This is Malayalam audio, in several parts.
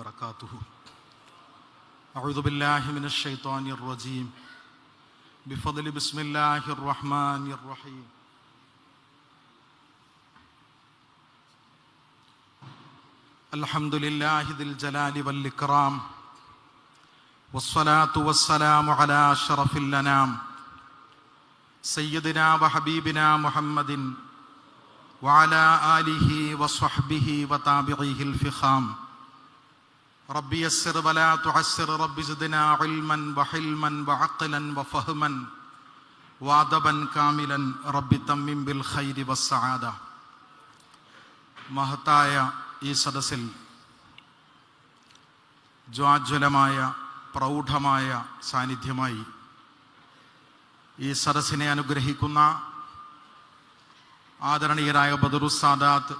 وبركاته أعوذ بالله من الشيطان الرجيم بفضل بسم الله الرحمن الرحيم الحمد لله ذي الجلال والإكرام والصلاة والسلام على أشرف الأنام سيدنا وحبيبنا محمد وعلى آله وصحبه وتابعيه الفخام ربي يسر ولا تعسر رب زدنا علما وحلما وعقلا وفهما وادبا كاملا رب تمم بالخير والسعادة മഹത്തായ ഈ സദസ്സിൽ ജ്വാജ്വലമായ പ്രൗഢമായ സാന്നിധ്യമായി ഈ സദസ്സിനെ അനുഗ്രഹിക്കുന്ന ആദരണീയരായ ബദറു സാദാത്ത്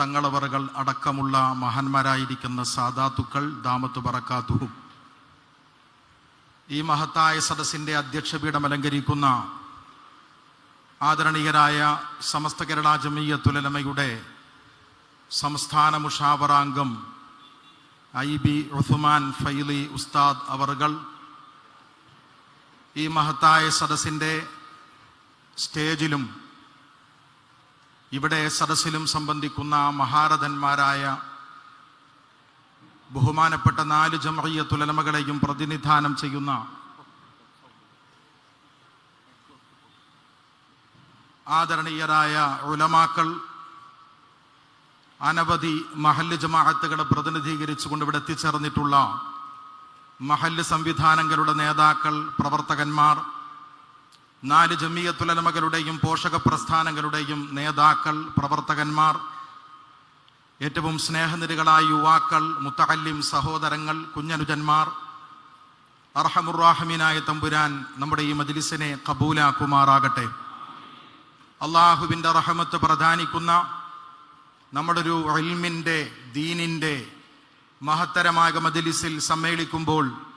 തങ്ങളവറുകൾ അടക്കമുള്ള മഹാന്മാരായിരിക്കുന്ന സാദാത്തുക്കൾ ദാമത്ത് പറക്കാത്തുഹും. ഈ മഹത്തായ സദസ്സിന്റെ അധ്യക്ഷപീഠം അലങ്കരിക്കുന്ന ആദരണീയരായ സമസ്ത കേരള ജമീയത്തുലമയുടെ സംസ്ഥാന മുഷാവറാംഗം ഐ ബി ഉസ്മാൻ ഫൈലി ഉസ്താദ് അവറുകൾ ഈ മഹത്തായ സദസ്സിന്റെ സ്റ്റേജിലും ഇവിടെ സദസ്സിലും സംബന്ധിക്കുന്ന മഹാരഥന്മാരായ ബഹുമാനപ്പെട്ട നാല് ജമയ്യത്തുലമകളെയും പ്രതിനിധാനം ചെയ്യുന്ന ആദരണീയരായ ഉലമാക്കൾ അനവധി മഹല്ല് ജമാഅത്തുകളെ പ്രതിനിധീകരിച്ചുകൊണ്ട് ഇവിടെ എത്തിച്ചേർന്നിട്ടുള്ള മഹല്ല് സംവിധാനങ്ങളുടെ നേതാക്കൾ പ്രവർത്തകന്മാർ നാല് ജമീയത്തുലമകളുടെയും പോഷക പ്രസ്ഥാനങ്ങളുടെയും നേതാക്കൾ പ്രവർത്തകന്മാർ ഏറ്റവും സ്നേഹനിധികളായ യുവാക്കൾ മുത്തഹല്ലിം സഹോദരങ്ങൾ കുഞ്ഞനുജന്മാർ അർഹമുറാഹമീനായ തമ്പുരാൻ നമ്മുടെ ഈ മജ്ലിസിനെ കബൂലാക്കുമാറാകട്ടെ. അള്ളാഹുവിന്റെ റഹമത്ത് പ്രധാനിക്കുന്ന നമ്മുടെ ഒരു ഇൽമിന്റെ ദീനിന്റെ മഹത്തരമായ മജ്ലിസിൽ സമ്മേളിക്കുമ്പോൾ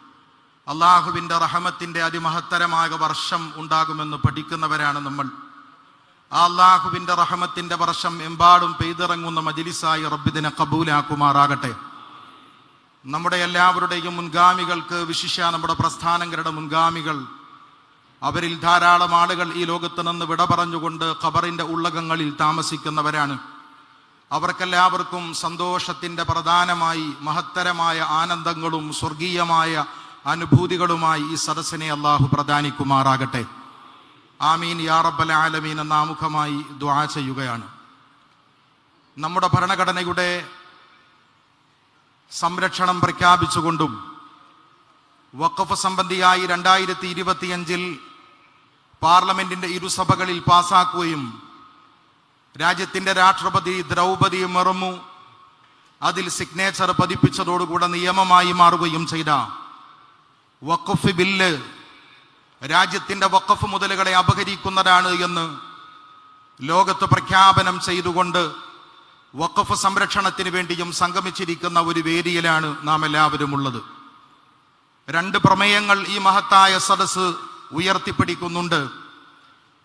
അള്ളാഹുവിന്റെ റഹമത്തിന്റെ അതിമഹത്തരമായ വർഷം ഉണ്ടാകുമെന്ന് പഠിക്കുന്നവരാണ് നമ്മൾ. ആ അള്ളാഹുവിന്റെ റഹമത്തിന്റെ വർഷം എമ്പാടും പെയ്തിറങ്ങുന്ന മജിലിസായി റബ്ബിദിനെ കബൂലാക്കുമാറാകട്ടെ. നമ്മുടെ എല്ലാവരുടെയും മുൻഗാമികൾക്ക് വിശിഷ നമ്മുടെ പ്രസ്ഥാനങ്ങളുടെ മുൻഗാമികൾ അവരിൽ ധാരാളം ആളുകൾ ഈ ലോകത്ത് നിന്ന് വിട പറഞ്ഞുകൊണ്ട് ഖബറിന്റെ ഉള്ളകങ്ങളിൽ താമസിക്കുന്നവരാണ്. അവർക്കെല്ലാവർക്കും സന്തോഷത്തിന്റെ പ്രധാനമായി മഹത്തരമായ ആനന്ദങ്ങളും സ്വർഗീയമായ അനുഭൂതികളുമായി ഈ സദസ്സിനെ അള്ളാഹു പ്രധാനിക്കുമാറാകട്ടെ ആമീൻ. യാ റബ്ബൽ ആലമീൻ എന്ന ആമുഖമായി ദ്വാ ചെയ്യുകയാണ്. നമ്മുടെ ഭരണഘടനയുടെ സംരക്ഷണം പ്രഖ്യാപിച്ചുകൊണ്ടും വഖഫ് സംബന്ധിയായി രണ്ടായിരത്തി ഇരുപത്തിയഞ്ചിൽ പാർലമെന്റിന്റെ ഇരുസഭകളിൽ പാസാക്കുകയും രാജ്യത്തിന്റെ രാഷ്ട്രപതി ദ്രൗപദി മുർമു അതിൽ സിഗ്നേച്ചർ പതിപ്പിച്ചതോടുകൂടെ നിയമമായി മാറുകയും ചെയ്ത വഖഫ് ബില്ല്. രാജ്യത്തിന്റെ വഖഫ് മുതലുകളെ അപഹരിക്കുന്നതാണ് എന്ന് ലോകത്ത് പ്രഖ്യാപനം ചെയ്തുകൊണ്ട് വഖഫ് സംരക്ഷണത്തിന് വേണ്ടിയും സംഗമിച്ചിരിക്കുന്ന ഒരു വേദിയിലാണ് നാം എല്ലാവരും ഉള്ളത് രണ്ട് പ്രമേയങ്ങൾ ഈ മഹത്തായ സദസ് ഉയർത്തിപ്പിടിക്കുന്നുണ്ട്.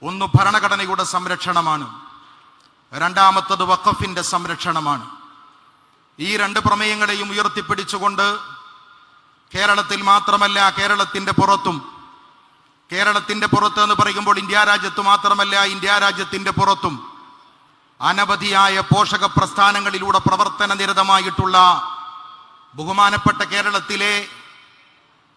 ഒന്ന് ഭരണഘടനയുടെ സംരക്ഷണമാണ്. രണ്ടാമത്തത് വഖഫിന്റെ സംരക്ഷണമാണ്. ഈ രണ്ട് പ്രമേയങ്ങളെയും ഉയർത്തിപ്പിടിച്ചുകൊണ്ട് കേരളത്തിൽ മാത്രമല്ല കേരളത്തിന്റെ പുറത്തും. കേരളത്തിന്റെ പുറത്ത് എന്ന് പറയുമ്പോൾ ഇന്ത്യ രാജ്യത്ത് മാത്രമല്ല ഇന്ത്യ രാജ്യത്തിന്റെ പുറത്തും. അനവധിയായ പോഷക പ്രസ്ഥാനങ്ങളിലൂടെ പ്രവർത്തന നിരതമായിട്ടുള്ള ബഹുമാനപ്പെട്ട കേരളത്തിലെ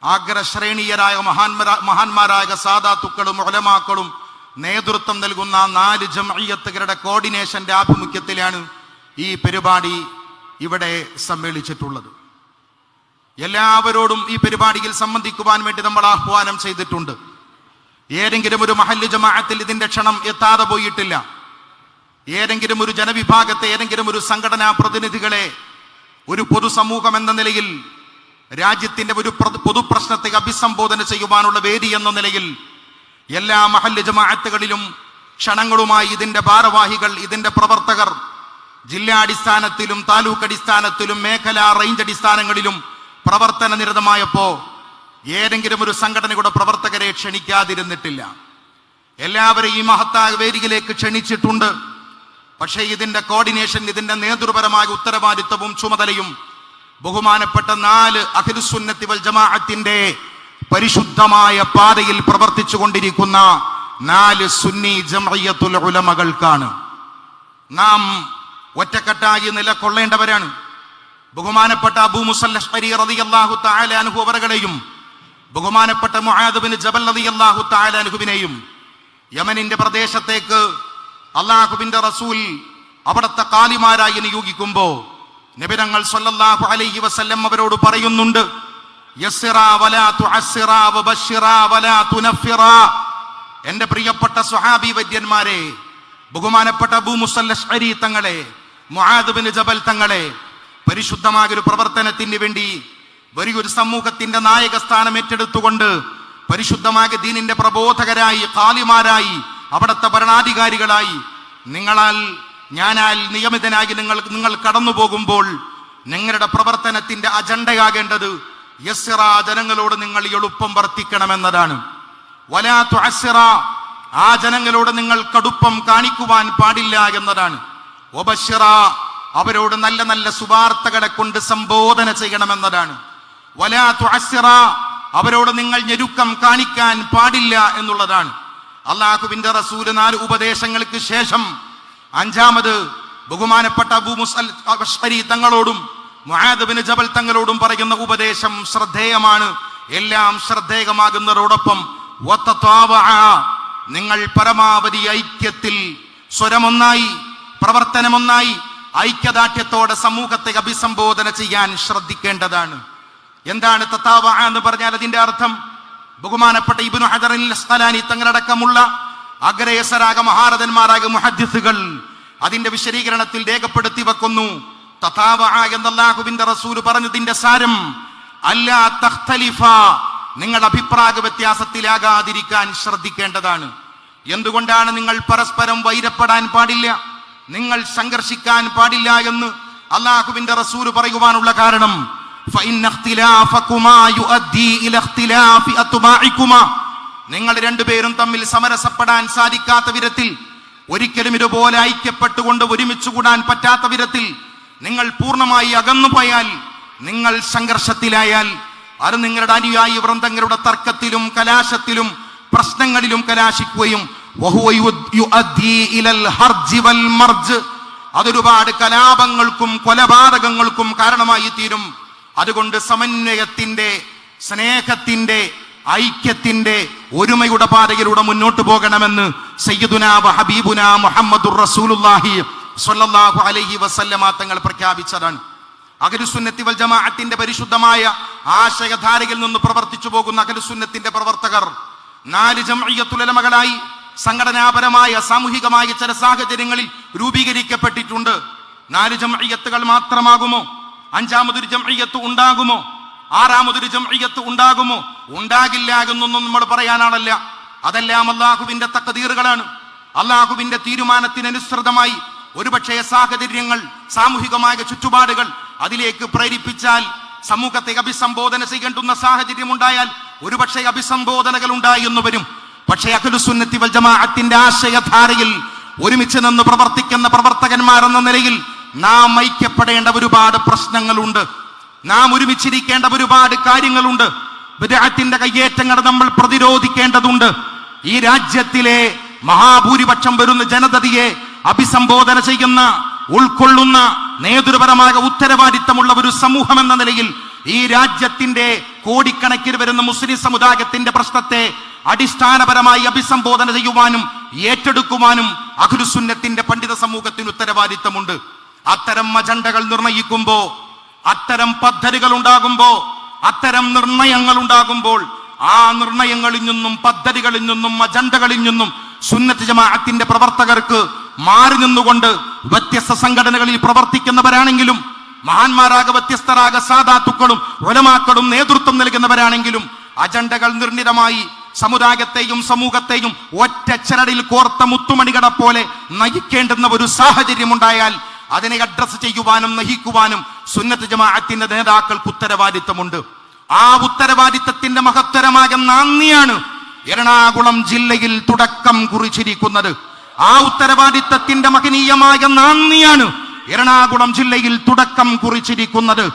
ആഗ്രശ്രേണീയരായ മഹാന്മാരാ മഹാന്മാരായ സാദാത്തുക്കളും ഒലമാക്കളും നേതൃത്വം നൽകുന്ന നാല് ജമയ്യത്തുകളുടെ കോർഡിനേഷന്റെ ആഭിമുഖ്യത്തിലാണ് ഈ പരിപാടി ഇവിടെ സമ്മേളിച്ചിട്ടുള്ളത്. എല്ലാവരോടും ഈ പരിപാടിയിൽ സംബന്ധിക്കുവാൻ വേണ്ടി നമ്മൾ ആഹ്വാനം ചെയ്തിട്ടുണ്ട്. ഏതെങ്കിലും ഒരു മഹല്ല് ജമാഅത്തിൽ ഇതിന്റെ ക്ഷണം എത്താതെ പോയിട്ടില്ല. ഏതെങ്കിലും ഒരു ജനവിഭാഗത്തെ ഏതെങ്കിലും ഒരു സംഘടനാ പ്രതിനിധികളെ ഒരു പൊതുസമൂഹം എന്ന നിലയിൽ രാജ്യത്തിന്റെ ഒരു പ്ര- പൊതുപ്രശ്നത്തെ അഭിസംബോധന ചെയ്യുവാനുള്ള വേദി എന്ന നിലയിൽ എല്ലാ മഹല്ല് ജമാഅത്തുകളിലും ക്ഷണങ്ങളുമായി ഇതിന്റെ ഭാരവാഹികൾ ഇതിന്റെ പ്രവർത്തകർ ജില്ലാടിസ്ഥാനത്തിലും താലൂക്ക് അടിസ്ഥാനത്തിലും മേഖലാ റേഞ്ച് അടിസ്ഥാനങ്ങളിലും പ്രവർത്തന നിരതമായപ്പോ ഏതെങ്കിലും ഒരു സംഘടനയുടെ പ്രവർത്തകരെ ക്ഷണിക്കാതിരുന്നിട്ടില്ല. എല്ലാവരും ഈ മഹത്തായ വേദിയിലേക്ക് ക്ഷണിച്ചിട്ടുണ്ട്. പക്ഷേ ഇതിന്റെ കോർഡിനേഷൻ ഇതിന്റെ നേതൃപരമായ ഉത്തരവാദിത്വവും ചുമതലയും ബഹുമാനപ്പെട്ട നാല് അഖിലുസുന്നത്തി വൽ ജമാഅത്തിന്റെ പരിശുദ്ധമായ പാതയിൽ പ്രവർത്തിച്ചു കൊണ്ടിരിക്കുന്ന നാല് സുന്നി ജംഇയ്യത്തുൽ ഉലമകൾക്കാണ്. നാം ഒറ്റക്കെട്ടായി നിലകൊള്ളേണ്ടവരാണ്. ബഹുമാനപ്പെട്ട അബൂ മുസല്ലി റളിയല്ലാഹു തആല അൻഹു അവറുകളെയും ബഹുമാനപ്പെട്ട മുഹാദുബിന് ജബൽ റളിയല്ലാഹു തആല അൻഹുവിനെയും യമനിന്റെ പ്രദേശത്തേക്ക് അള്ളാഹുബിന്റെ റസൂൽ അവിടുത്തെ കാലിമാരായി നിയോഗിക്കുമ്പോ നബിതങ്ങൾ സല്ലല്ലാഹു അലൈഹി വസല്ലം അവരോട് പറയുന്നുണ്ട് എന്റെ പ്രിയപ്പെട്ട സുഹാബി വൈദ്യന്മാരെ ബഹുമാനപ്പെട്ട അബൂ തങ്ങളെ മുഹാദുബിന് ജബൽ തങ്ങളെ പരിശുദ്ധമായ ഒരു പ്രവർത്തനത്തിന് വേണ്ടി വലിയൊരു സമൂഹത്തിന്റെ നായക സ്ഥാനം ഏറ്റെടുത്തുകൊണ്ട് പരിശുദ്ധമായ ദീനിന്റെ പ്രബോധകരായി കാലിമാരായി അവിടുത്തെ ഭരണാധികാരികളായി നിങ്ങളാൽ ഞാനാൽ നിയമിതനായി നിങ്ങൾ നിങ്ങൾ കടന്നു പോകുമ്പോൾ നിങ്ങളുടെ പ്രവർത്തനത്തിന്റെ അജണ്ടയാകേണ്ടത് യസ്സിറ ജനങ്ങളോട് നിങ്ങൾ എളുപ്പം വർത്തിക്കണമെന്നതാണ്. വലാത്തു തുഅസ്സിറ ആ ജനങ്ങളോട് നിങ്ങൾ കടുപ്പം കാണിക്കുവാൻ പാടില്ല എന്നതാണ്. ഒബശ്ശിറ അവരോട് നല്ല നല്ല സുവാർത്തകളെ കൊണ്ട് സംബോധന ചെയ്യണമെന്നതാണ്. വലാ തുഅസ്സിറ അവരോട് നിങ്ങൾ ഞെരുക്കം കാണിക്കാൻ പാടില്ല എന്നുള്ളതാണ്. അള്ളാഹുവിന്റെ റസൂൽ നാല് ഉപദേശങ്ങൾക്ക് ശേഷം അഞ്ചാമത് ബഹുമാനപ്പെട്ട അബൂ അഷ്അരി തങ്ങളോടും മുഹാദബിന് ജബൽ തങ്ങളോടും പറയുന്ന ഉപദേശം ശ്രദ്ധേയമാണ്. എല്ലാം ശ്രദ്ധേയമാകുന്നതോടൊപ്പം നിങ്ങൾ പരമാവധി ഐക്യത്തിൽ സ്വരമൊന്നായി പ്രവർത്തനമൊന്നായി ഐക്യദാർഢ്യത്തോടെ സമൂഹത്തെ അഭിസംബോധന ചെയ്യാൻ ശ്രദ്ധിക്കേണ്ടതാണ്. എന്താണ് തത്താവ എന്ന് പറഞ്ഞാൽ അതിന്റെ അർത്ഥം? ബഹുമാനപ്പെട്ട ഇബ്നു ഹജറിൽ അസ്ഖലാനി തങ്ങളടക്കമുള്ള അഗ്രേസരാക മഹാരഥന്മാരായ മുഹദ്ദിസുകൾ അതിന്റെ വിശദീകരണത്തിൽ രേഖപ്പെടുത്തി വെക്കുന്നു. തത്താവ എന്നല്ലാഹുവിന്റെ റസൂൽ പറഞ്ഞതിന്റെ സാരം അല്ല തഖ്തലിഫ നിങ്ങൾ അഭിപ്രായ വ്യത്യാസത്തിലാകാതിരിക്കാൻ ശ്രദ്ധിക്കേണ്ടതാണ്. എന്തുകൊണ്ടാണ് നിങ്ങൾ പരസ്പരം വൈരപ്പെടാൻ പാടില്ല? നിങ്ങൾ സംഘർഷിക്കാൻ പാടില്ല എന്ന് അള്ളാഹുവിന്റെ റസൂൽ പറയുവാനുള്ള കാരണം നിങ്ങൾ രണ്ടുപേരും തമ്മിൽ സമരസപ്പെടാൻ സാധിക്കാത്ത വിധത്തിൽ ഒരിക്കലും ഇതുപോലെ ഐക്യപ്പെട്ടുകൊണ്ട് ഒരുമിച്ച് കൂടാൻ പറ്റാത്ത വിധത്തിൽ നിങ്ങൾ പൂർണമായി അകന്നുപോയാൽ നിങ്ങൾ സംഘർഷത്തിലായാൽ അത് നിങ്ങളുടെ അനുയായി വൃന്ദങ്ങളുടെ തർക്കത്തിലും കലാശത്തിലും പ്രശ്നങ്ങളിലും കലാശിക്കുകയും അതൊരുപാട് കലാപങ്ങൾക്കും കൊലപാതകങ്ങൾക്കും കാരണമായി തീരും അതുകൊണ്ട് സമന്വയത്തിന്റെ സ്നേഹത്തിന്റെ ഐക്യത്തിന്റെ ഒരുമയുടെ പാതയിലൂടെ മുന്നോട്ട് പോകണമെന്ന് സയ്യിദുന ഹബീബുന മുഹമ്മദുർ റസൂലുള്ളാഹി സ്വല്ലല്ലാഹു അലൈഹി വസല്ലമ തങ്ങൾ പ്രഖ്യാപിച്ചതാണ്. അഖലുസുന്നത്തി വൽ ജമാഅത്തിന്റെ പരിശുദ്ധമായ ആശയധാരയിൽ നിന്ന് പ്രവർത്തിച്ചു പോകുന്ന അഖലുസുന്നത്തിന്റെ പ്രവർത്തകർ നാല് ജംഇയ്യത്തുലമകളായി സംഘടനാപരമായ സാമൂഹികമായ ചില സാഹചര്യങ്ങളിൽ രൂപീകരിക്കപ്പെട്ടിട്ടുണ്ട്. നാല് ജംഇയ്യത്തുകൾ മാത്രമാകുമോ? അഞ്ചാമതൊരു ജംഇയ്യത്ത് ഉണ്ടാകുമോ? ആറാമതൊരു ജംഇയ്യത്ത് ഉണ്ടാകുമോ? ഉണ്ടാകില്ല എന്നൊന്നും നമ്മൾ പറയാനാണല്ല. അതെല്ലാം അള്ളാഹുവിന്റെ തക്കതീറുകളാണ് അള്ളാഹുവിന്റെ തീരുമാനത്തിനനുസൃതമായി ഒരുപക്ഷെ സാഹചര്യങ്ങൾ സാമൂഹികമായ ചുറ്റുപാടുകൾ അതിലേക്ക് പ്രേരിപ്പിച്ചാൽ സമൂഹത്തെ അഭിസംബോധന ചെയ്യേണ്ടുന്ന സാഹചര്യം ഉണ്ടായാൽ ഒരുപക്ഷെ അഭിസംബോധനകൾ ഉണ്ടായി എന്ന് വരും. പക്ഷേ അഖിലുസുന്നത്തി വൽ ജമാഅത്തിന്റെ ആശയധാരയിൽ ഒരുമിച്ച് നിന്ന് പ്രവർത്തിക്കുന്ന പ്രവർത്തകന്മാർ എന്ന നിലയിൽ നാം ഐക്യപ്പെടേണ്ട ഒരുപാട് പ്രശ്നങ്ങളുണ്ട്. നാം ഒരുമിച്ചിരിക്കേണ്ട ഒരുപാട് കാര്യങ്ങളുണ്ട്. വിദേഹത്തിന്റെ കയ്യേറ്റങ്ങൾ നമ്മൾ പ്രതിരോധിക്കേണ്ടതുണ്ട്. ഈ രാജ്യത്തിലെ മഹാഭൂരിപക്ഷം വരുന്ന ജനതയെ അഭിസംബോധന ചെയ്യുന്ന ഉൾക്കൊള്ളുന്ന നേതൃപരമായ ഉത്തരവാദിത്തമുള്ള ഒരു സമൂഹം എന്ന നിലയിൽ ഈ രാജ്യത്തിന്റെ കോടിക്കണക്കിന് വരുന്ന മുസ്ലിം സമുദായത്തിന്റെ പ്രശ്നത്തെ അടിസ്ഥാനപരമായി അഭിസംബോധന ചെയ്യുവാനും ഏറ്റെടുക്കുവാനും അഖിലുസുന്നത്തിന്റെ പണ്ഡിത സമൂഹത്തിന് ഉത്തരവാദിത്തമുണ്ട്. അത്തരം അജണ്ടകൾ നിർണയിക്കുമ്പോ അത്തരം പദ്ധതികൾ ഉണ്ടാകുമ്പോ അത്തരം നിർണയങ്ങൾ ഉണ്ടാകുമ്പോൾ ആ നിർണയങ്ങളിൽ നിന്നും പദ്ധതികളിൽ നിന്നും അജണ്ടകളിൽ നിന്നും സുന്നത്ത് ജമാഅത്തിന്റെ പ്രവർത്തകർക്ക് മാറി നിന്നുകൊണ്ട് വ്യത്യസ്ത സംഘടനകളിൽ പ്രവർത്തിക്കുന്നവരാണെങ്കിലും മഹാന്മാരാക വ്യത്യസ്തരാക സാധാത്തുക്കളും ഒലമാക്കളും നേതൃത്വം നൽകുന്നവരാണെങ്കിലും അജണ്ടകൾ നിർണിതമായി സമുദായത്തെയും സമൂഹത്തെയും ഒറ്റ ചരടിൽ കോർത്ത മുത്തുമണികളെ പോലെ നയിക്കേണ്ടുന്ന ഒരു സാഹചര്യം ഉണ്ടായാൽ അതിനെ അഡ്രസ് ചെയ്യുവാനും നയിക്കുവാനും സുന്നത്ത് ജമാഅത്തിന്റെ നേതാക്കൾക്ക് ഉത്തരവാദിത്തമുണ്ട്. ആ ഉത്തരവാദിത്തത്തിന്റെ മഹത്തരമായ നന്ദിയാണ് എറണാകുളം ജില്ലയിൽ തുടക്കം കുറിച്ചിരിക്കുന്നത്. ആ ഉത്തരവാദിത്തത്തിന്റെ മഹനീയമായ നന്ദിയാണ് എറണാകുളം ജില്ലയിൽ തുടക്കം കുറിച്ചിരിക്കുന്നത്.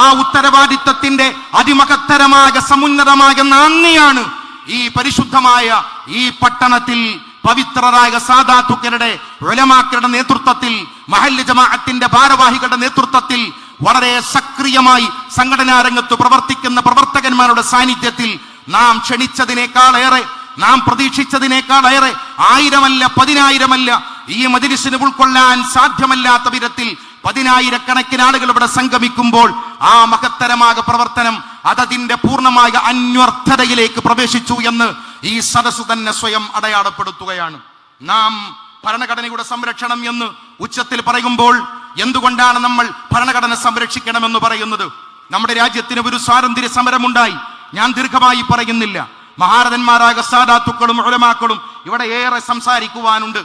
ആ ഉത്തരവാദിത്തത്തിന്റെ അതിമഹത്തരമായ സമുന്നതമായ നന്ദിയാണ് ഈ പരിശുദ്ധമായ ഈ പട്ടണത്തിൽ പവിത്രരായ സാധാത്തുക്കളുടെ ഉലമാക്കളുടെ നേതൃത്വത്തിൽ മഹല്ല് ജമാഅത്തിന്റെ ഭാരവാഹികളുടെ നേതൃത്വത്തിൽ വളരെ സക്രിയമായി സംഘടനാ രംഗത്ത് പ്രവർത്തിക്കുന്ന പ്രവർത്തകന്മാരുടെ സാന്നിധ്യത്തിൽ നാം ക്ഷണിച്ചതിനേക്കാളേറെ നാം പ്രതീക്ഷിച്ചതിനേക്കാളേറെ ആയിരമല്ല പതിനായിരമല്ല ഈ മജിലിസിന് ഉൾക്കൊള്ളാൻ സാധ്യമല്ലാത്ത വിധത്തിൽ പതിനായിരക്കണക്കിന് ആളുകൾ ഇവിടെ സംഗമിക്കുമ്പോൾ ആ മഹത്തരമായ പ്രവർത്തനം അതതിന്റെ പൂർണമായ അന്വർത്ഥതയിലേക്ക് പ്രവേശിച്ചു എന്ന് ഈ സദസ്സു തന്നെ സ്വയം അടയാളപ്പെടുത്തുകയാണ്. നാം ഭരണഘടനയുടെ സംരക്ഷണം എന്ന് ഉച്ചത്തിൽ പറയുമ്പോൾ എന്തുകൊണ്ടാണ് നമ്മൾ ഭരണഘടന സംരക്ഷിക്കണമെന്ന് പറയുന്നത്? നമ്മുടെ രാജ്യത്തിന് ഒരു സ്വാതന്ത്ര്യ സമരമുണ്ടായി. ഞാൻ ദീർഘമായി പറയുന്നില്ല. മഹാരഥന്മാരായ സാദാത്തുക്കളും ഉലമാക്കളും ഇവിടെ ഏറെ സംസാരിക്കുവാനുണ്ട്.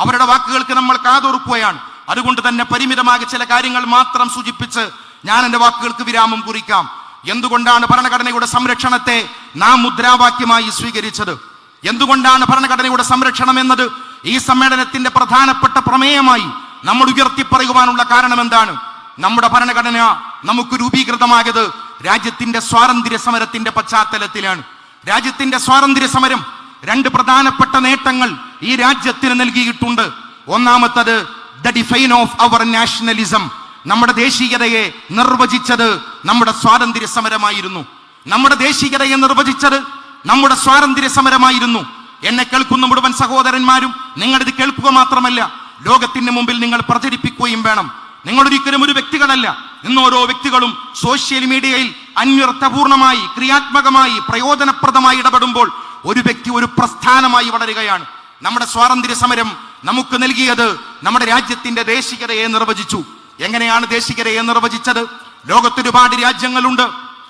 അവരുടെ വാക്കുകൾക്ക് നമ്മൾ കാതോർക്കുകയാണ്. അതുകൊണ്ട് തന്നെ പരിമിതമായ ചില കാര്യങ്ങൾ മാത്രം സൂചിപ്പിച്ച് ഞാൻ എന്റെ വാക്കുകൾക്ക് വിരാമം കുറിക്കാം. എന്തുകൊണ്ടാണ് ഭരണഘടനയുടെ സംരക്ഷണത്തെ നാം മുദ്രാവാക്യമായി സ്വീകരിച്ചത്? എന്തുകൊണ്ടാണ് ഭരണഘടനയുടെ സംരക്ഷണം എന്നത്? ഈ സമ്മേളനത്തിന്റെ പ്രധാനപ്പെട്ട പ്രമേയമായി നമ്മൾ ഉയർത്തി പറയുവാനുള്ള കാരണം എന്താണ് നമ്മുടെ ഭരണഘടന നമുക്ക് രൂപീകൃതമായത് രാജ്യത്തിന്റെ സ്വാതന്ത്ര്യ സമരത്തിന്റെ പശ്ചാത്തലത്തിലാണ്. രാജ്യത്തിന്റെ സ്വാതന്ത്ര്യ സമരം രണ്ട് പ്രധാനപ്പെട്ട നേട്ടങ്ങൾ ഈ രാജ്യത്തിന് നൽകിയിട്ടുണ്ട്. ഒന്നാമത്തത് the define of our nationalism നമ്മുടെ ദേശീയതയെ നിർവചിച്ചത് നമ്മുടെ സ്വാതന്ത്ര്യ സമരമായിരുന്നു നമ്മുടെ ദേശീയതയെ നിർവചിച്ചത് നമ്മുടെ സ്വാതന്ത്ര്യ സമരമായിരുന്നു എന്നെ കേൾക്കുന്ന മുഴുവൻ സഹോദരന്മാരും നിങ്ങളിത് കേൾക്കുക മാത്രമല്ല ലോകത്തിന് മുമ്പിൽ നിങ്ങൾ പ്രചരിപ്പിക്കുകയും വേണം. നിങ്ങൾ ഒരിക്കലും ഒരു വ്യക്തികളല്ല. ഇന്ന് ഓരോ വ്യക്തികളും സോഷ്യൽ മീഡിയയിൽ അന്വർത്ഥപൂർണമായി ക്രിയാത്മകമായി പ്രയോജനപ്രദമായി ഇടപെടുമ്പോൾ ഒരു വ്യക്തി ഒരു പ്രസ്ഥാനമായി വളരുകയാണ്. നമ്മുടെ സ്വാതന്ത്ര്യ സമരം നമുക്ക് നൽകിയത് നമ്മുടെ രാജ്യത്തിന്റെ ദേശീയതയെ നിർവചിച്ചു. എങ്ങനെയാണ് ദേശീയതയെ നിർവചിച്ചത്? ലോകത്ത് ഒരുപാട് രാജ്യങ്ങളുണ്ട്.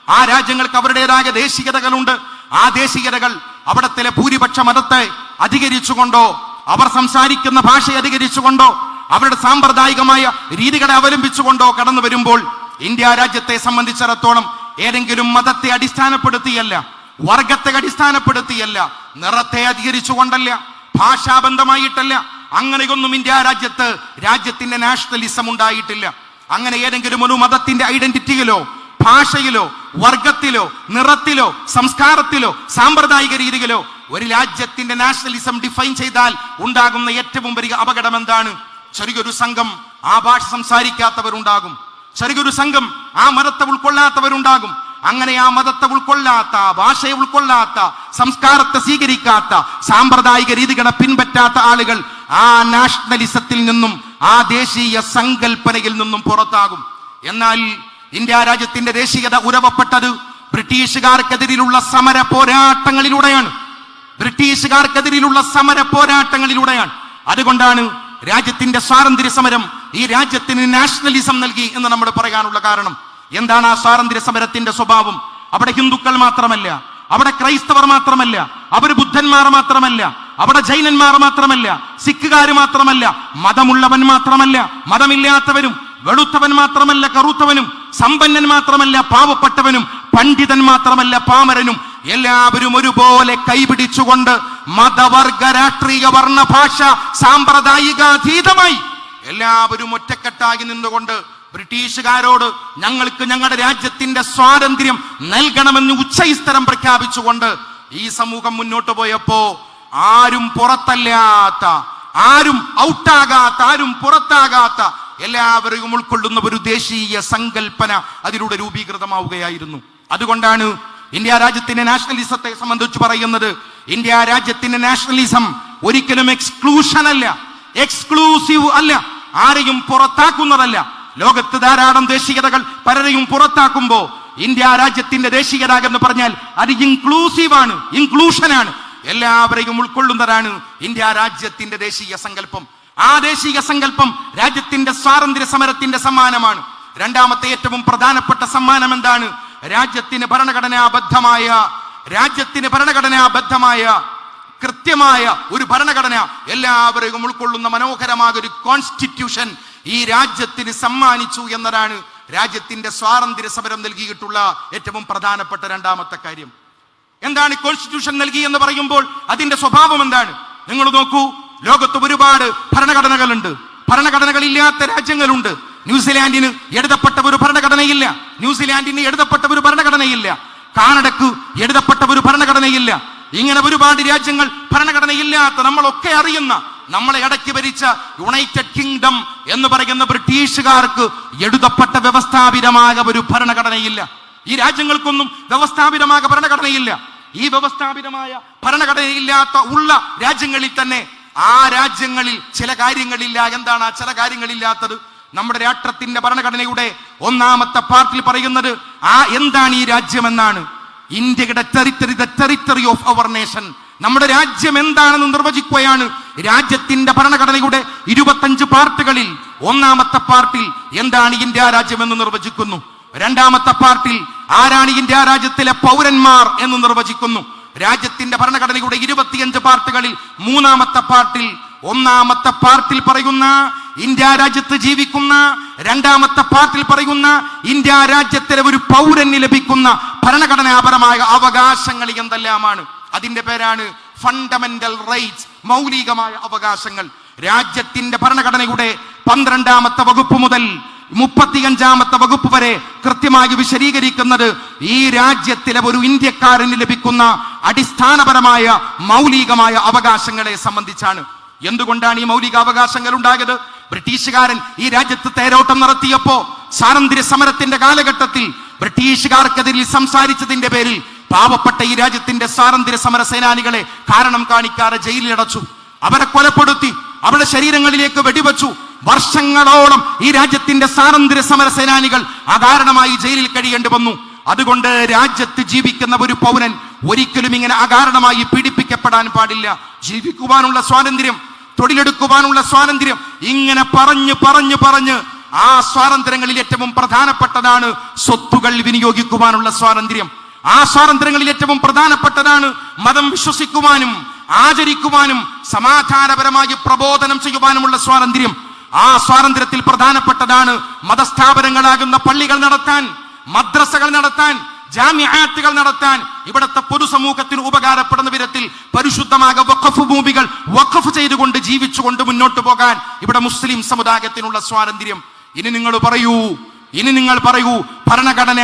ആ രാജ്യങ്ങൾക്ക് അവരുടേതായ ദേശീയതകളുണ്ട്. ആ ദേശീയതകൾ അവിടത്തിലെ ഭൂരിപക്ഷ മതത്തെ അധികരിച്ചുകൊണ്ടോ അവർ സംസാരിക്കുന്ന ഭാഷയെ അധികരിച്ചുകൊണ്ടോ അവരുടെ സാമ്പ്രദായികമായ രീതികളെ അവലംബിച്ചുകൊണ്ടോ കടന്നു വരുമ്പോൾ ഇന്ത്യ രാജ്യത്തെ സംബന്ധിച്ചിടത്തോളം ഏതെങ്കിലും മതത്തെ അടിസ്ഥാനപ്പെടുത്തിയല്ല വർഗത്തെ അടിസ്ഥാനപ്പെടുത്തിയല്ല നിറത്തെ അധികരിച്ചുകൊണ്ടല്ല ഭാഷാബന്ധമായിട്ടല്ല അങ്ങനെയൊന്നും ഇന്ത്യ രാജ്യത്ത് രാജ്യത്തിന്റെ നാഷണലിസം ഉണ്ടായിട്ടില്ല. അങ്ങനെ ഏതെങ്കിലും ഒരു മതത്തിന്റെ ഐഡന്റിറ്റിയിലോ ഭാഷയിലോ വർഗത്തിലോ നിറത്തിലോ സംസ്കാരത്തിലോ സാമ്പ്രദായിക രീതിയിലോ ഒരു രാജ്യത്തിന്റെ നാഷണലിസം ഡിഫൈൻ ചെയ്താൽ ഉണ്ടാകുന്ന ഏറ്റവും വലിയ അപകടം എന്താണ്? ചെറിയൊരു സംഘം ആ ഭാഷ സംസാരിക്കാത്തവരുണ്ടാകും. ചെറിയൊരു സംഘം ആ മതത്തെ ഉൾക്കൊള്ളാത്തവരുണ്ടാകും. അങ്ങനെ ആ മതത്തെ ഉൾക്കൊള്ളാത്ത ഭാഷയെ ഉൾക്കൊള്ളാത്ത സംസ്കാരത്തെ സ്വീകരിക്കാത്ത സാമ്പ്രദായിക രീതികളെ പിൻപറ്റാത്ത ആളുകൾ ആ നാഷണലിസത്തിൽ നിന്നും ആ ദേശീയ സങ്കല്പനയിൽ നിന്നും പുറത്താകും. എന്നാൽ ഇന്ത്യ രാജ്യത്തിന്റെ ദേശീയത ഉരവപ്പെട്ടത് ബ്രിട്ടീഷുകാർക്കെതിരെയുള്ള സമര പോരാട്ടങ്ങളിലൂടെയാണ്. ബ്രിട്ടീഷുകാർക്കെതിരെയുള്ള സമര പോരാട്ടങ്ങളിലൂടെയാണ്. അതുകൊണ്ടാണ് രാജ്യത്തിന്റെ സ്വാതന്ത്ര്യ സമരം ഈ രാജ്യത്തിന് നാഷണലിസം നൽകി എന്ന് നമ്മൾ പറയാനുള്ള കാരണം. എന്താണ് ആ സ്വാതന്ത്ര്യ സമരത്തിന്റെ സ്വഭാവം? അവിടെ ഹിന്ദുക്കൾ മാത്രമല്ല അവിടെ ക്രൈസ്തവർ മാത്രമല്ല അവർ ബുദ്ധന്മാർ മാത്രമല്ല അവിടെ ജൈനന്മാർ മാത്രമല്ല സിഖുകാർ മാത്രമല്ല മതമുള്ളവൻ മാത്രമല്ല മതമില്ലാത്തവരും വെളുത്തവൻ മാത്രമല്ല കറുത്തവനും സമ്പന്നൻ മാത്രമല്ല പാവപ്പെട്ടവനും പണ്ഡിതൻ മാത്രമല്ല പാമരനും എല്ലാവരും ഒരുപോലെ കൈപിടിച്ചുകൊണ്ട് മതവർഗ രാഷ്ട്രീയ വർണ ഭാഷ സാമ്പ്രദായികാതീതമായി എല്ലാവരും ഒറ്റക്കെട്ടായി നിന്നുകൊണ്ട് ബ്രിട്ടീഷുകാരോട് ഞങ്ങൾക്ക് ഞങ്ങളുടെ രാജ്യത്തിന്റെ സ്വാതന്ത്ര്യം നൽകണമെന്ന് ഉച്ചൈസ്തരം പ്രഖ്യാപിച്ചുകൊണ്ട് ഈ സമൂഹം മുന്നോട്ട് പോയപ്പോ ആരും പുറത്തല്ലാത്ത ആരും ഔട്ടാകാത്ത ആരും പുറത്താകാത്ത എല്ലാവരെയും ഉൾക്കൊള്ളുന്ന ഒരു ദേശീയ സങ്കല്പന അതിലൂടെ രൂപീകൃതമാവുകയായിരുന്നു. അതുകൊണ്ടാണ് ഇന്ത്യ രാജ്യത്തിന്റെ നാഷണലിസത്തെ സംബന്ധിച്ച് പറയുന്നത് ഇന്ത്യ രാജ്യത്തിന്റെ നാഷണലിസം ഒരിക്കലും എക്സ്ക്ലൂഷൻ അല്ല എക്സ്ക്ലൂസീവ് അല്ല ആരെയും പുറത്താക്കുന്നതല്ല. ലോകത്ത് ധാരാളം ദേശീയതകൾ പലരെയും പുറത്താക്കുമ്പോൾ ഇന്ത്യ രാജ്യത്തിന്റെ ദേശീയത എന്ന് പറഞ്ഞാൽ അത് ഇൻക്ലൂസീവ് ആണ് ഇൻക്ലൂഷൻ ആണ്. എല്ലാവരെയും ഉൾക്കൊള്ളുന്നതാണ് ഇന്ത്യ രാജ്യത്തിന്റെ ദേശീയ സങ്കല്പം. ആ ദേശീയ സങ്കല്പം രാജ്യത്തിന്റെ സ്വാതന്ത്ര്യ സമരത്തിന്റെ സമ്മാനമാണ്. രണ്ടാമത്തെ ഏറ്റവും പ്രധാനപ്പെട്ട സമ്മാനം എന്താണ്? രാജ്യത്തിന് ഭരണഘടനാബദ്ധമായ രാജ്യത്തിന് ഭരണഘടനാബദ്ധമായ കൃത്യമായ ഒരു ഭരണഘടന. എല്ലാവരെയും ഉൾക്കൊള്ളുന്ന മനോഹരമായ ഒരു കോൺസ്റ്റിറ്റ്യൂഷൻ ഈ രാജ്യത്തിന് സമ്മാനിച്ചു എന്നതാണ് രാജ്യത്തിന്റെ സ്വാതന്ത്ര്യ സമരം നൽകിയിട്ടുള്ള ഏറ്റവും പ്രധാനപ്പെട്ട രണ്ടാമത്തെ കാര്യം. എന്താണ് കോൺസ്റ്റിറ്റ്യൂഷൻ നൽകി എന്ന് പറയുമ്പോൾ അതിന്റെ സ്വഭാവം എന്താണ്? നിങ്ങൾ നോക്കൂ ലോകത്ത് ഒരുപാട് ഭരണഘടനകളുണ്ട്. ഭരണഘടനകളില്ലാത്ത രാജ്യങ്ങളുണ്ട്. ന്യൂസിലാൻഡിന് എഴുതപ്പെട്ട ഒരു ഭരണഘടനയില്ല. ന്യൂസിലാൻഡിന് എഴുതപ്പെട്ട ഒരു ഭരണഘടനയില്ല. കാനഡക്ക് എഴുതപ്പെട്ട ഒരു ഭരണഘടനയില്ല. ഇങ്ങനെ ഒരുപാട് രാജ്യങ്ങൾ ഭരണഘടനയില്ലാത്ത നമ്മളൊക്കെ അറിയുന്ന നമ്മളെ ഇടയ്ക്ക് ഭരിച്ച യുണൈറ്റഡ് കിങ്ഡം എന്ന് പറയുന്ന ബ്രിട്ടീഷുകാർക്ക് എഴുതപ്പെട്ട വ്യവസ്ഥാപിതമായ ഒരു ഭരണഘടനയില്ല. ഈ രാജ്യങ്ങൾക്കൊന്നും വ്യവസ്ഥാപിതമായ ഭരണഘടനയില്ല. ഈ വ്യവസ്ഥാപിതമായ ഭരണഘടനയില്ലാത്ത ഉള്ള രാജ്യങ്ങളിൽ തന്നെ ആ രാജ്യങ്ങളിൽ ചില കാര്യങ്ങളില്ല. എന്താണ് ആ ചില കാര്യങ്ങളില്ലാത്തത്? നമ്മുടെ രാഷ്ട്രത്തിന്റെ ഭരണഘടനയുടെ ഒന്നാമത്തെ പാർട്ടിൽ പറയുന്നത് ആ എന്താണ് ഈ രാജ്യമെന്നാണ്? ഇന്ത്യയുടെ territory the territory of our nation നമ്മുടെ രാജ്യം എന്താണെന്ന് നിർവചിക്കുകയാണ്. രാജ്യത്തിന്റെ ഭരണഘടനയുടെ ഇരുപത്തഞ്ച് പാർട്ടുകളിൽ ഒന്നാമത്തെ പാർട്ടിൽ എന്താണ് ഇന്ത്യ രാജ്യം എന്ന് നിർവചിക്കുന്നു. രണ്ടാമത്തെ പാർട്ടിൽ ആരാണ് ഇന്ത്യ രാജ്യത്തിലെ പൗരന്മാർ എന്ന് നിർവചിക്കുന്നു? രാജ്യത്തിന്റെ ഭരണഘടനയുടെ ഇരുപത്തിയഞ്ച് പാർട്ടുകളിൽ മൂന്നാമത്തെ പാർട്ടിൽ ഒന്നാമത്തെ പാർട്ടിൽ പറയുന്ന ഇന്ത്യ രാജ്യത്ത് ജീവിക്കുന്ന രണ്ടാമത്തെ പാർട്ടിൽ പറയുന്ന ഇന്ത്യ രാജ്യത്തിലെ ഒരു പൗരന് ലഭിക്കുന്ന ഭരണഘടനാപരമായ അവകാശങ്ങൾ എന്തെല്ലാമാണ്? അതിന്റെ പേരാണ് ഫണ്ടമെന്റൽ റൈറ്റ്സ് മൗലികമായ അവകാശങ്ങൾ. രാജ്യത്തിന്റെ ഭരണഘടനയുടെ പന്ത്രണ്ടാമത്തെ വകുപ്പ് മുതൽ മുപ്പത്തിയഞ്ചാമത്തെ വകുപ്പ് വരെ കൃത്യമായി വിശദീകരിക്കുന്നത് ഈ രാജ്യത്തിലെ ഒരു ഇന്ത്യക്കാരന് ലഭിക്കുന്ന അടിസ്ഥാനപരമായ മൗലികമായ അവകാശങ്ങളെ സംബന്ധിച്ചാണ്. എന്തുകൊണ്ടാണ് ഈ മൗലിക അവകാശങ്ങൾ ഉണ്ടായത്? ബ്രിട്ടീഷുകാരൻ ഈ രാജ്യത്ത് തേരോട്ടം നടത്തിയപ്പോ സ്വാതന്ത്ര്യ സമരത്തിന്റെ കാലഘട്ടത്തിൽ ബ്രിട്ടീഷുകാർക്കെതിരിൽ സംസാരിച്ചതിന്റെ പേരിൽ പാവപ്പെട്ട ഈ രാജ്യത്തിന്റെ സ്വാതന്ത്ര്യ സമര സേനാനികളെ കാരണം കാണിക്കാതെ ജയിലിലടച്ചു. അവരെ കൊലപ്പെടുത്തി അവരുടെ ശരീരങ്ങളിലേക്ക് വെടിവെച്ചു. വർഷങ്ങളോളം ഈ രാജ്യത്തിന്റെ സ്വാതന്ത്ര്യ സമര സേനാനികൾ അകാരണമായി ജയിലിൽ കഴിയേണ്ടി വന്നു. അതുകൊണ്ട് രാജ്യത്ത് ജീവിക്കുന്ന ഒരു പൗരൻ ഒരിക്കലും ഇങ്ങനെ അകാരണമായി പീഡിപ്പിക്കപ്പെടാൻ പാടില്ല. ജീവിക്കുവാനുള്ള സ്വാതന്ത്ര്യം തൊഴിലെടുക്കുവാനുള്ള സ്വാതന്ത്ര്യം ഇങ്ങനെ പറഞ്ഞു പറഞ്ഞു പറഞ്ഞ് ആ സ്വാതന്ത്ര്യങ്ങളിൽ ഏറ്റവും പ്രധാനപ്പെട്ടതാണ് സ്വത്തുകൾ വിനിയോഗിക്കുവാനുള്ള സ്വാതന്ത്ര്യം. ആ സ്വാതന്ത്ര്യങ്ങളിൽ ഏറ്റവും പ്രധാനപ്പെട്ടതാണ് മതം വിശ്വസിക്കുവാനും ആചരിക്കുവാനും സമാധാനപരമായി പ്രബോധനം ചെയ്യുവാനുമുള്ള സ്വാതന്ത്ര്യം. ആ സ്വാതന്ത്ര്യത്തിൽ പ്രധാനപ്പെട്ടതാണ് മതസ്ഥാപനങ്ങളാകുന്ന പള്ളികൾ നടത്താൻ മദ്രസകൾ നടത്താൻ ജാമ്യാത്തുകൾ നടത്താൻ. ഇവിടുത്തെ പൊതുസമൂഹത്തിന് ഉപകാരപ്പെടുന്ന വിധത്തിൽ പരിശുദ്ധമായ വഖഫ് ഭൂമികൾ വഖഫ് ചെയ്തുകൊണ്ട് ജീവിച്ചുകൊണ്ട് മുന്നോട്ട് പോകാൻ ഇവിടെ മുസ്ലിം സമുദായത്തിനുള്ള സ്വാതന്ത്ര്യം. ഇനി നിങ്ങൾ പറയൂ ഇനി നിങ്ങൾ പറയൂ ഭരണഘടന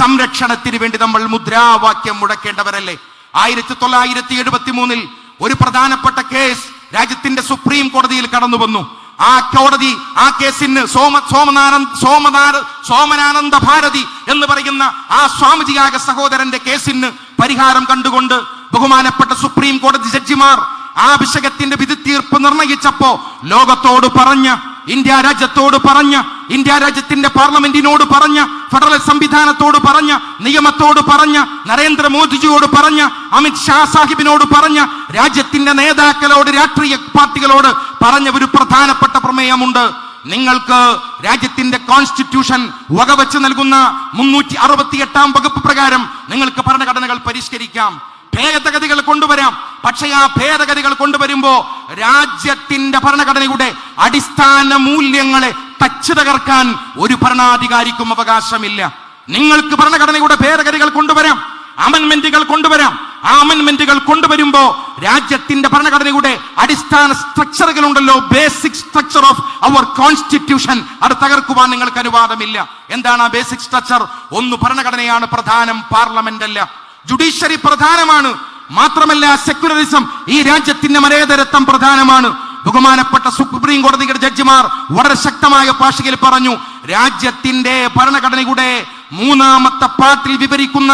സംരക്ഷണത്തിന് വേണ്ടി നമ്മൾ മുദ്രാവാക്യം മുടക്കേണ്ടവരല്ലേ? ആയിരത്തി തൊള്ളായിരത്തി എഴുപത്തി മൂന്നിൽ ഒരു പ്രധാനപ്പെട്ട കേസ് രാജ്യത്തിന്റെ സുപ്രീം കോടതിയിൽ കടന്നു വന്നു ആ കോടതി ആ കേസിന് സോമ സോമനാനന്ദ സോമനാര സോമനാനന്ദ ഭാരതി എന്ന് പറയുന്ന ആ സ്വാമിജിയായ സഹോദരന്റെ കേസിന് പരിഹാരം കണ്ടുകൊണ്ട് ബഹുമാനപ്പെട്ട സുപ്രീം കോടതി ജഡ്ജിമാർ ആ വിഷയത്തിന്റെ വിധി തീർപ്പ് നിർണയിച്ചപ്പോ ലോകത്തോട് പറഞ്ഞ ഇന്ത്യ രാജ്യത്തോട് പറഞ്ഞ ഇന്ത്യ രാജ്യത്തിന്റെ പാർലമെന്റിനോട് പറഞ്ഞ ഫെഡറൽ സംവിധാനത്തോട് പറഞ്ഞ നിയമത്തോട് പറഞ്ഞ നരേന്ദ്രമോദിജിയോട് പറഞ്ഞ അമിത് ഷാ സാഹിബിനോട് പറഞ്ഞ രാജ്യത്തിന്റെ നേതാക്കളോട് രാഷ്ട്രീയ പാർട്ടികളോട് പറഞ്ഞ ഒരു പ്രധാനപ്പെട്ട പ്രമേയമുണ്ട്. നിങ്ങൾക്ക് രാജ്യത്തിന്റെ കോൺസ്റ്റിറ്റ്യൂഷൻ വകവെച്ച് നൽകുന്ന മുന്നൂറ്റി അറുപത്തി എട്ടാം വകുപ്പ് പ്രകാരം നിങ്ങൾക്ക് ഭരണഘടനകൾ പരിഷ്കരിക്കാം. ഭേദഗതികൾ കൊണ്ടുവരാം. പക്ഷേ ആ ഭേദഗതികൾ കൊണ്ടുവരുമ്പോ രാജ്യത്തിന്റെ ഭരണഘടനയുടെ അടിസ്ഥാന മൂല്യങ്ങളെ തച്ചു തകർക്കാൻ ഒരു ഭരണാധികാരിക്കും അവകാശമില്ല. നിങ്ങൾക്ക് ഭരണഘടനയുടെ ഭേദഗതികൾ കൊണ്ടുവരാം. അമൻമെന്റുകൾ കൊണ്ടുവരാം. ആ അമൻമെന്റുകൾ കൊണ്ടുവരുമ്പോ രാജ്യത്തിന്റെ ഭരണഘടനയുടെ അടിസ്ഥാന സ്ട്രക്ചറുകൾ ഉണ്ടല്ലോ basic structure of our constitution അത് തകർക്കുവാൻ നിങ്ങൾക്ക് അനുവാദമില്ല. എന്താണ് ആ ബേസിക് സ്ട്രക്ചർ ഒന്ന് ഭരണഘടനയാണ് പ്രധാനം. പാർലമെന്റ് അല്ല. ജുഡീഷ്യറി പ്രധാനമാണ്. മാത്രമല്ല സെക്യുലറിസം ഈ രാജ്യത്തിന്റെ മരേതരത്വം പ്രധാനമാണ്. ബഹുമാനപ്പെട്ട സുപ്രീം കോടതിയുടെ ജഡ്ജിമാർ വളരെ ശക്തമായ ഭാഷയിൽ പറഞ്ഞു രാജ്യത്തിന്റെ ഭരണഘടനയുടെ മൂന്നാമത്തെ പാട്ടിൽ വിവരിക്കുന്ന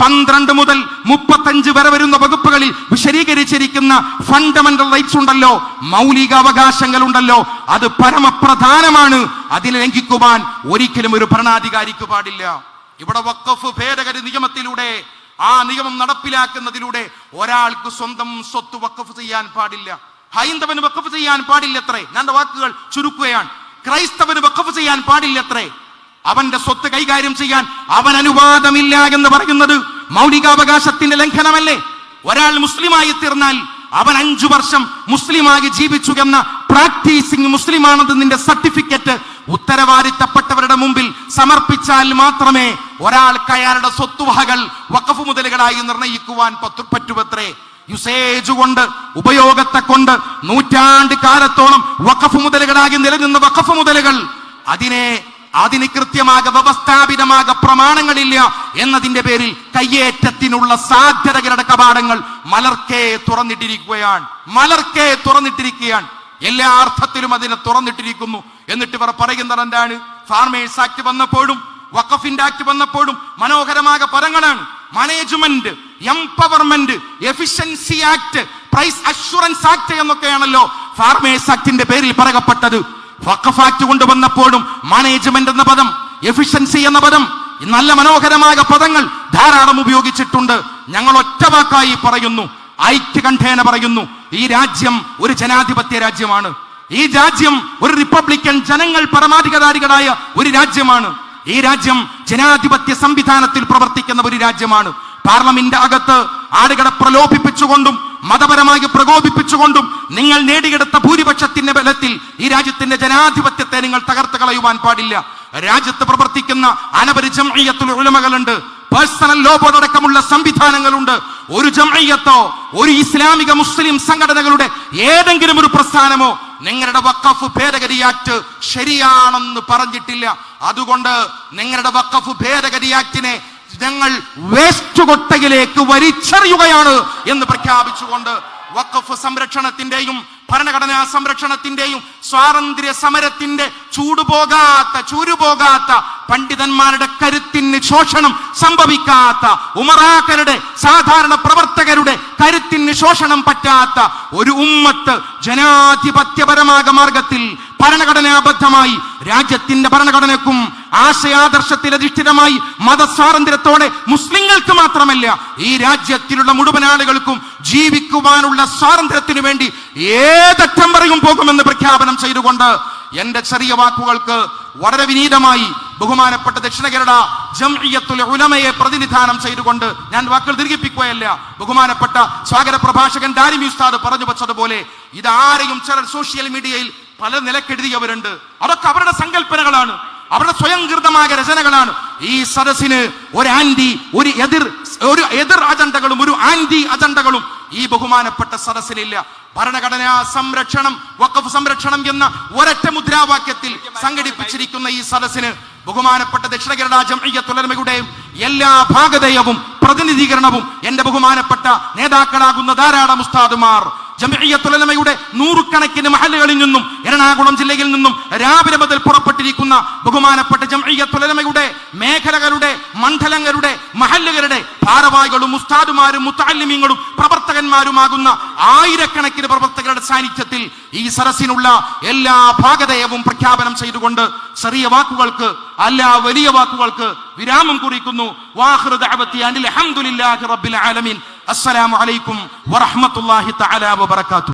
പന്ത്രണ്ട് മുതൽ മുപ്പത്തഞ്ച് വരെ വരുന്ന വകുപ്പുകളിൽ വിശദീകരിച്ചിരിക്കുന്ന ഫണ്ടമെന്റൽ റൈറ്റ്സ് ഉണ്ടല്ലോ മൗലിക അവകാശങ്ങൾ ഉണ്ടല്ലോ അത് പരമപ്രധാനമാണ്. അതിനെ ലംഘിക്കുവാൻ ഒരിക്കലും ഒരു ഭരണാധികാരിക്ക് പാടില്ല. ഇവിടെ വക്കഫ് ഭേദഗതി നിയമത്തിലൂടെ ആ നിയമം നടപ്പിലാക്കുന്നതിലൂടെ ഒരാൾക്ക് സ്വന്തം സ്വത്ത് വക്കഫ് ചെയ്യാൻ പാടില്ല. ഹൈന്ദവന് വക്കഫ് ചെയ്യാൻ പാടില്ലത്രേ. ഞാൻ വാക്കുകൾ ചുരുക്കുകയാണ്. ക്രൈസ്തവന് വക്കഫ് ചെയ്യാൻ പാടില്ലത്രേ. അവന്റെ സ്വത്ത് കൈകാര്യം ചെയ്യാൻ അവൻ അനുവാദമില്ല എന്ന് പറയുന്നത് മൗലികാവകാശത്തിന്റെ ലംഘനമല്ലേ? ഒരാൾ മുസ്ലിമായി തീർന്നാൽ അവൻ അഞ്ചു വർഷം മുസ്ലിമായി ജീവിച്ചു എന്ന പ്രാക്ടീസിംഗ് മുസ്ലിമാണെന്നതിന്റെ സർട്ടിഫിക്കറ്റ് ഉത്തരവാദിത്തപ്പെട്ടവരുടെ മുമ്പിൽ സമർപ്പിച്ചാൽ മാത്രമേ ഒരാൾക്ക് അയാളുടെ സ്വത്തുവകകൾ വഖഫ് മുതലുകളായി നിർണയിക്കുവാൻ പറ്റു- പറ്റുമത്രേ യുസേജ് കൊണ്ട് ഉപയോഗത്തെ കൊണ്ട് നൂറ്റാണ്ട് കാലത്തോളം വഖഫ് മുതലുകളായി നിലനിന്ന വഖഫ് മുതലുകൾ അതിനെ അതിന് കൃത്യമാക വ്യവസ്ഥാപിതമാക പ്രമാണങ്ങളില്ല എന്നതിന്റെ പേരിൽ കയ്യേറ്റത്തിനുള്ള സാധ്യതകളുടെ കവാടങ്ങൾ മലർക്കെ തുറന്നിട്ടിരിക്കുകയാണ്. മലർക്കെ തുറന്നിട്ടിരിക്കുകയാണ്. എല്ലാ അർത്ഥത്തിലും അതിനെ തുറന്നിട്ടിരിക്കുന്നു. എന്നിട്ട് ഇവർ പറയുന്നത് എന്താണ്? ഫാർമേഴ്സ് ആക്ട് വന്നപ്പോഴും വഖഫിന്റെ ആക്ട് വന്നപ്പോഴും മനോഹരമായ പദങ്ങളാണ് management empowerment efficiency act price assurance act എന്നൊക്കെയാണല്ലോ farmers ആക്ടിന്റെ പേരിൽ പറയപ്പെട്ടത്. വഖഫ് ആക്ട് കൊണ്ടുവന്നപ്പോഴും മാനേജ്മെന്റ് എന്ന പദം എഫിഷ്യൻസി എന്ന പദം നല്ല മനോഹരമായ പദങ്ങൾ ധാരാളം ഉപയോഗിച്ചിട്ടുണ്ട്. ഞങ്ങൾ ഒറ്റവാക്കായി പറയുന്നു. ഐക്യകണ്ഠേന പറയുന്നു. ഈ രാജ്യം ഒരു ജനാധിപത്യ രാജ്യമാണ്. ഈ രാജ്യം ഒരു റിപ്പബ്ലിക്കൻ ജനങ്ങൾ പരമാധികാരികളായ ഒരു രാജ്യമാണ്. ഈ രാജ്യം ജനാധിപത്യ സംവിധാനത്തിൽ പ്രവർത്തിക്കുന്ന ഒരു രാജ്യമാണ്. പാർലമെന്റ് അകത്ത് ആളുകളെ പ്രലോഭിപ്പിച്ചുകൊണ്ടും മതപരമായി പ്രകോപിപ്പിച്ചുകൊണ്ടും നിങ്ങൾ നേടിയെടുത്ത ഭൂരിപക്ഷത്തിന്റെ ബലത്തിൽ ഈ രാജ്യത്തിന്റെ ജനാധിപത്യത്തെ നിങ്ങൾ തകർത്ത് കളയുവാൻ പാടില്ല. രാജ്യത്ത് പ്രവർത്തിക്കുന്ന ജംഇയ്യത്തുൽ ഉലമകളുണ്ട്. പേഴ്സണൽ ലോ സംവിധാനങ്ങളുണ്ട്. ഒരു ജമയത്തോ ഒരു ഇസ്ലാമിക മുസ്ലിം സംഘടനകളുടെ ഏതെങ്കിലും ഒരു പ്രസ്ഥാനമോ നിങ്ങളുടെ വക്കഫ് ഭേദഗതി ആക്ട് ശരിയാണെന്ന് പറഞ്ഞിട്ടില്ല. അതുകൊണ്ട് നിങ്ങളുടെ വക്കഫ് ഭേദഗതി ആക്ടിനെ ഞങ്ങൾ വേസ്റ്റ് കൊട്ടയിലേക്ക് വലിച്ചെറിയുകയാണ് എന്ന് പ്രഖ്യാപിച്ചുകൊണ്ട് വക്കഫ് സംരക്ഷണത്തിന്റെയും ഭരണഘടനാ സംരക്ഷണത്തിന്റെയും സ്വാതന്ത്ര്യ സമരത്തിന്റെ ചൂടുപോകാത്ത ചൂരുപോകാത്ത പണ്ഡിതന്മാരുടെ കരുത്തിന് ശോഷണം സംഭവിക്കാത്ത ഉമറാക്കരുടെ സാധാരണ പ്രവർത്തകരുടെ കരുത്തിന് ശോഷണം പറ്റാത്ത ഒരു ഉമ്മത്ത് ജനാധിപത്യപരമായ മാർഗത്തിൽ ഭരണഘടനാബദ്ധമായി രാജ്യത്തിന്റെ ഭരണഘടനക്കും ആശയാദർശത്തിൽ അധിഷ്ഠിതമായി മതസ്വാതന്ത്ര്യത്തോടെ മുസ്ലിങ്ങൾക്ക് മാത്രമല്ല ഈ രാജ്യത്തിലുള്ള മുഴുവൻ ആളുകൾക്കും ജീവിക്കുവാനുള്ള സ്വാതന്ത്ര്യത്തിനു വേണ്ടി ഏതറ്റം വരെയും പോകുമെന്ന് പ്രഖ്യാപനം ചെയ്തുകൊണ്ട് എന്റെ ചെറിയ വാക്കുകൾക്ക് വളരെ വിനീതമായി ബഹുമാനപ്പെട്ട ദക്ഷിണ കേരള ജംഇയ്യത്തുൽ ഉലമയെ പ്രതിനിധാനം ചെയ്തുകൊണ്ട് ഞാൻ വാക്കുകൾ ദീർഘിപ്പിക്കുകയല്ല. ബഹുമാനപ്പെട്ട സ്വാഗത പ്രഭാഷകൻ ഡാരിമി ഉസ്താദ് പറഞ്ഞു വച്ചതുപോലെ ഇതാരെയും ചിലർ സോഷ്യൽ മീഡിയയിൽ പല നിലക്കെഴുതിയവരുണ്ട്. അതൊക്കെ അവരുടെ സങ്കല്പനകളാണ്. അവരുടെ സ്വയംകൃതമായ രചനകളാണ്. ഈ സദസ്സിന് ഒരു ആന്റി ഒരു എതിർ ഒരു എതിർ അജണ്ടകളും ഒരു ആന്റി അജണ്ടകളും ഈ ബഹുമാനപ്പെട്ട സദസ്സിലില്ല. ഭരണഘടനാ സംരക്ഷണം വഖഫ് സംരക്ഷണം എന്ന ഒരൊറ്റ മുദ്രാവാക്യത്തിൽ സംഘടിപ്പിച്ചിരിക്കുന്ന ഈ സദസ്സിന് ബഹുമാനപ്പെട്ട ദക്ഷിണ കേരള ജംഇയ്യത്തുലമയുടെയും എല്ലാ ഭാഗതയവും പ്രതിനിധീകരണവും എന്റെ ബഹുമാനപ്പെട്ട നേതാക്കളാകുന്ന ധാരാളം ഉസ്താദുമാർ ജംഇയ്യത്തുലമയുടെ നൂറുകണക്കിന് മഹലുകളിൽ നിന്നും എറണാകുളം ജില്ലയിൽ നിന്നും രാവിലെ മുതൽ പുറപ്പെട്ടിരിക്കുന്ന ബഹുമാനപ്പെട്ട ജമിയത്തുലമയുടെ മേഖലകളുടെ മണ്ഡലങ്ങളുടെ മഹല്ലുകളുടെ ഭാരവാഹികളും മുസ്താദുമാരും മുത്താലിമീങ്ങളും പ്രവർത്തകന്മാരുമാകുന്ന ആയിരക്കണക്കിന് പ്രവർത്തകരുടെ സാന്നിധ്യത്തിൽ ഈ സരസിനുള്ള എല്ലാ ഭാഗതയവും പ്രഖ്യാപനം ചെയ്തുകൊണ്ട് ചെറിയ വാക്കുകൾക്ക് അല്ല വലിയ വാക്കുകൾക്ക് വിരാമം കുറിക്കുന്നു. വാഹൃ ദഅവത്തി അനിൽ അൽഹംദുലില്ലാഹി റബ്ബിൽ ആലമീൻ. അസ്സലാമു അലൈക്കും വറഹ്മത്തുള്ളാഹി തആല വബറകാതുഹു.